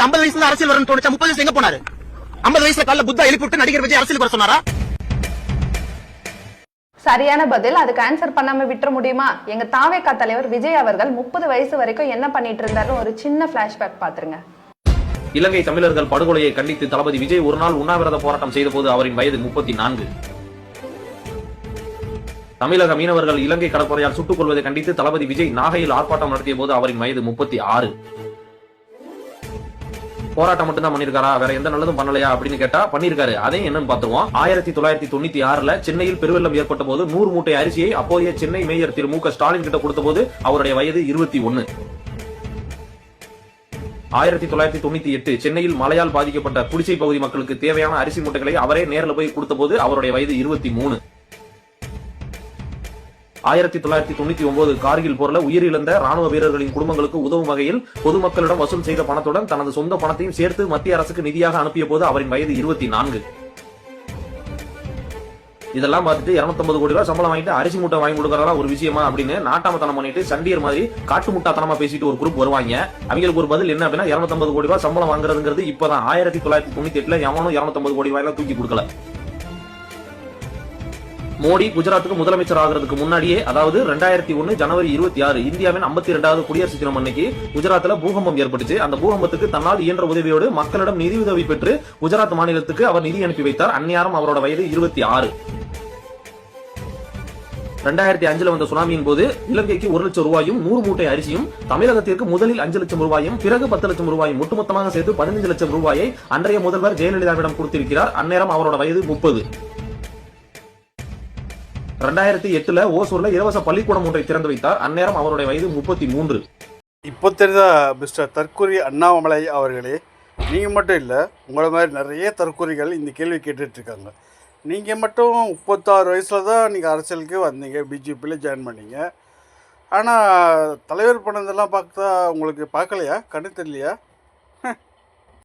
விஜய்க்கு ஐம்பது வயசுல அரசியல் வரணும் தோணுச்சா? முப்பது வயசு எங்க போனாரு? ஐம்பது வயசுல காலைல புத்தா எழுப்பி விட்டு நடிகர் விஜய் அரசியலுக்கு வர சொன்னாரா? சரியான பதில். அதுக்கு ஆன்சர் பண்ணாம விட்டுற முடியுமா? எங்க தாவேக்கா தலைவர் விஜய் அவர்கள் முப்பது வயசு வரைக்கும் என்ன பண்ணிட்டு இருந்தாருன்னு ஒரு சின்ன பிளாஷ்பேக் பாத்துருங்க. இலங்கை தமிழர்கள் படுகொலையை கண்டித்து தளபதி விஜய் ஒரு நாள் உண்ணாவிரத போராட்டம் செய்தபோது அவரின் வயது முப்பத்தி நான்கு. தமிழக மீனவர்கள் இலங்கை கடற்படையால் சுட்டுக் கொள்வதை கண்டித்து தளபதி விஜய் நாகையில் ஆர்ப்பாட்டம் நடத்திய போது அவரின் வயது முப்பத்தி ஆறு. போராட்டம் மட்டும் தான் பண்ணிருக்காரா? வேற எந்த நல்லதும் பண்ணலையா அப்படின்னு கேட்டா பண்ணிருக்காரு. அதையும் என்னன்னு பாத்துருவோம் ஆயிரத்தி தொள்ளாயிரத்தி தொண்ணூத்தி ஆறுல சென்னையில் பெருவெள்ளம் ஏற்பட்ட போது நூறு மூட்டை அரிசியை அப்போதைய சென்னை மேயர் திரு மு க ஸ்டாலின் கிட்ட கொடுத்த போது அவருடைய வயது இருபத்தி ஒன்னு. ஆயிரத்தி தொள்ளாயிரத்தி தொண்ணூத்தி எட்டு சென்னையில் மழையால் பாதிக்கப்பட்ட குடிசை பகுதி மக்களுக்கு தேவையான அரிசி மூட்டைகளை அவரே நேரில் போய் கொடுத்த போது அவருடைய வயது இருபத்தி மூணு. ஆயிரத்தி தொள்ளாயிரத்தி தொண்ணூத்தி ஒன்பது கார்கில் போர்ல உயிரிழந்த ராணுவ வீரர்களின் குடும்பங்களுக்கு உதவும் வகையில் பொதுமக்களிடம் வசூல் செய்த பணத்துடன் தனது சொந்த பணத்தையும் சேர்த்து மத்திய அரசுக்கு நிதியாக அனுப்பிய போது அவரின் வயது இருபத்தி நான்கு. இதெல்லாம் பார்த்துட்டு 250 கோடி ரூபாய் சம்பளம் வாங்கிட்டு அரிசி மூட்டை வாங்கி கொடுக்கறதா ஒரு விஷயமா அப்படின்னு நாட்டாமத்தனம் பண்ணிட்டு சண்டியர் மாதிரி காட்டு முட்டாத்தனமா பேசிட்டு ஒரு குரூப் வருவாங்க. அவங்களுக்கு ஒரு பதில் என்ன அப்படின்னா 250 கோடி ரூபாய் சம்பளம் வாங்குறதுங்கிறது இப்பதான். ஆயிரத்தி தொள்ளாயிரத்தி தொண்ணூத்தி எட்டுல எவனும் 250 கோடி ரூபாய் தூக்கி கொடுக்கல. மோடி குஜராத்துக்கு முதலமைச்சர் ஆகிறதுக்கு முன்னாடியே அதாவது ரெண்டாயிரத்தி ஒன்னு ஜனவரி இருபத்தி ஆறு இந்தியாவின் ஐம்பத்தி ரெண்டாவது குடியரசு தினம் அன்னைக்கு குஜராத்ல பூகம்பம் ஏற்பட்டுச்சு. அந்த பூகம்பத்துக்கு தன்னால் இயன்ற உதவியோடு மக்களிடம் நிதி உதவி பெற்று குஜராத் மாநிலத்துக்கு அவர் நிதி அனுப்பி வைத்தார். அந்நியாரம் அவரோட வயது இருபத்தி ஆறு. ரெண்டாயிரத்தி அஞ்சுல வந்த சுனாமியின் போது இலங்கைக்கு ஒரு லட்சம் ரூபாயும் நூறு மூட்டை அரிசியும் தமிழகத்திற்கு முதலில் அஞ்சு லட்சம் ரூபாயும் பிறகு பத்து லட்சம் ரூபாயும் ஒட்டுமொத்தமாக சேர்த்து பதினஞ்சு லட்சம் ரூபாயை அன்றைய முதல்வர் ஜெயலலிதாவிடம் கொடுத்திருக்கிறார். அந்நேரம் அவரோட வயது முப்பது. ரெண்டாயிரத்தி எட்டுல ஓசூர்ல இலவச பள்ளிக்கூடம் ஒன்றை திறந்து வைத்தார். அந்நேரம் அவருடைய வயது முப்பத்தி மூன்று. இப்போ தெரிந்த மிஸ்டர் தற்கூரி அண்ணாமலை அவர்களே? நீங்கள் மட்டும் இல்லை உங்களை மாதிரி நிறைய தற்கூரிகள் இந்த கேள்வி கேட்டுட்ருக்காங்க. நீங்கள் மட்டும் முப்பத்தாறு வயசில் தான் நீங்கள் அரசியலுக்கு வந்தீங்க பிஜேபியில் ஜாயின் பண்ணீங்க. ஆனால் தலைவர் பண்ணதெல்லாம் பார்த்தா உங்களுக்கு பார்க்கலையா? கண்ணு தெரியலையா?